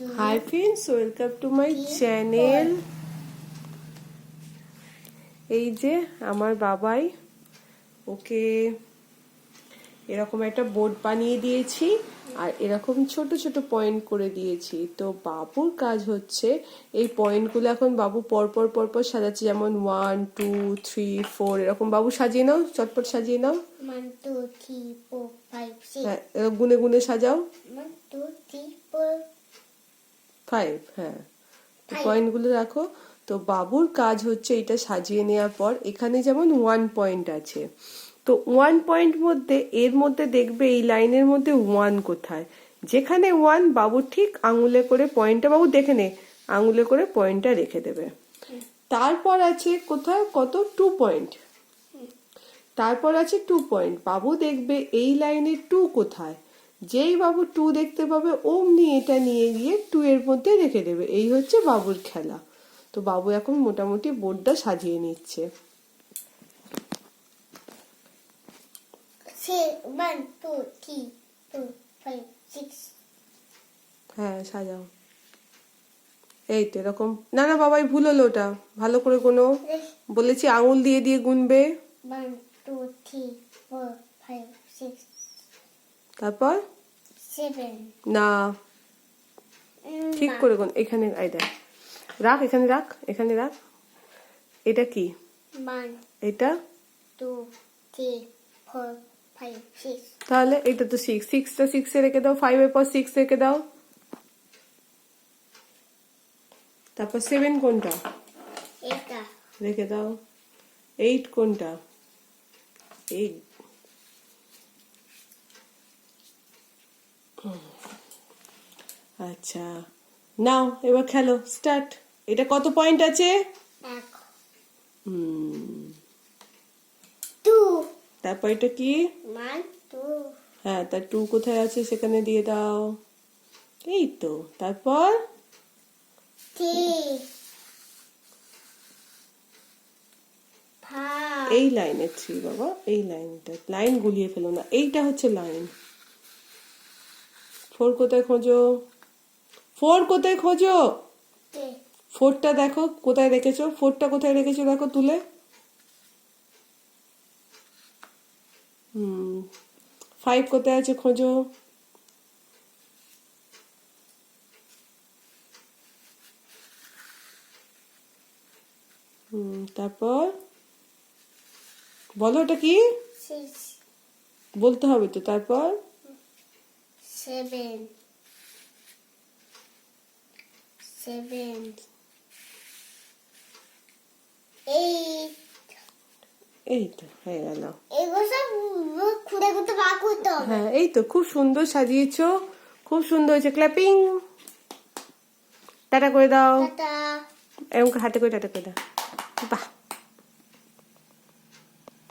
Hi friends welcome to my channel এই যে আমার বাবাই ওকে এরকম একটা বোর্ড বানিয়ে দিয়েছি আর এরকম ছোট ছোট পয়েন্ট করে দিয়েছি। তো বাবুর কাজ হচ্ছে এই পয়েন্টগুলো এখন বাবু পরপর পরপর সাজাচ্ছে। যেমন ওয়ান টু থ্রি ফোর এরকম বাবু সাজিয়ে নাও চটপট সাজিয়ে নাও. হ্যাঁ গুনে গুনে সাজাও। ফাইভ হ্যাঁ। Five. পয়েন্টগুলো রাখো। তো বাবুর কাজ হচ্ছে এটা সাজিয়ে নেওয়ার পর এখানে যেমন ওয়ান পয়েন্ট আছে। তো ওয়ান পয়েন্ট মধ্যে এর মধ্যে দেখবে এই লাইনের মধ্যে ওয়ান কোথায়? যেখানে ওয়ান বাবু ঠিক আঙুলে করে পয়েন্টটা বাবু দেখে নে আঙুলে করে পয়েন্টটা রেখে দেবে। তারপর আছে কোথায়? কত? টু পয়েন্ট তারপর আছে টু পয়েন্ট বাবু দেখবে এই লাইনে টু কোথায়? যেই বাবু টু দেখতে পাবে অমনি এটা নিয়ে গিয়ে টু এর মধ্যে রেখে দেবে। এই হচ্ছে বাবুর খেলা। তো বাবু এখন মোটামুটি বোর্ডটা সাজিয়ে নিচ্ছে. হ্যাঁ সাজাও। এই তো এরকম। না না বাবাই ভুল হলো ওটা। ভালো করে কোনো বলেছি আঙুল দিয়ে দিয়ে গুনবে। one, two, three, four, five, six, তারপর. না। ঠিক করে গুন এখানে এই দেখ। রাখ এখানে রাখ এখানে রাখ। এটা কি? এটা? তাহলে এটা তো সিক্স সিক্সটা সিক্সে রেখে দাও ফাইভের পর সিক্স রেখে দাও। তারপর সেভেন কোনটা? রেখে দাও। এইট কোনটা? এইট আচ্ছা। নাও এবার খেলো স্টার্ট এটা কত পয়েন্ট আছে? তারপর এটা কি? হ্যাঁ তার টু কোথায় আছে সেখানে দিয়ে দাও। এই তো তারপর? এই লাইনে থ্রি বাবা এই লাইনটা। লাইন গুলিয়ে ফেলো না এইটা হচ্ছে লাইন। ফোর কোথায় খোঁজো? ফোর কোথায় খোঁজো? ফোরটা দেখো কোথায় রেখেছো? ফোরটা কোথায় রেখেছো দেখো তুলে। হুম ফাইভ কোথায় আছে খোঁজো? হুম তারপর? বলো ওটা কি? বলতে হবে তো তারপর? সেভেন এইট এই তো হয়ে গেল। এগুলো সব খুঁড়ে খুঁড়ে বার করতে হবে। হ্যাঁ এই তো খুব সুন্দর সাজিয়েছো। খুব সুন্দর হয়েছে ক্ল্যাপিং টাটা করে দাও। টাটা। এরকম হাতে করে টাটা করে দাও।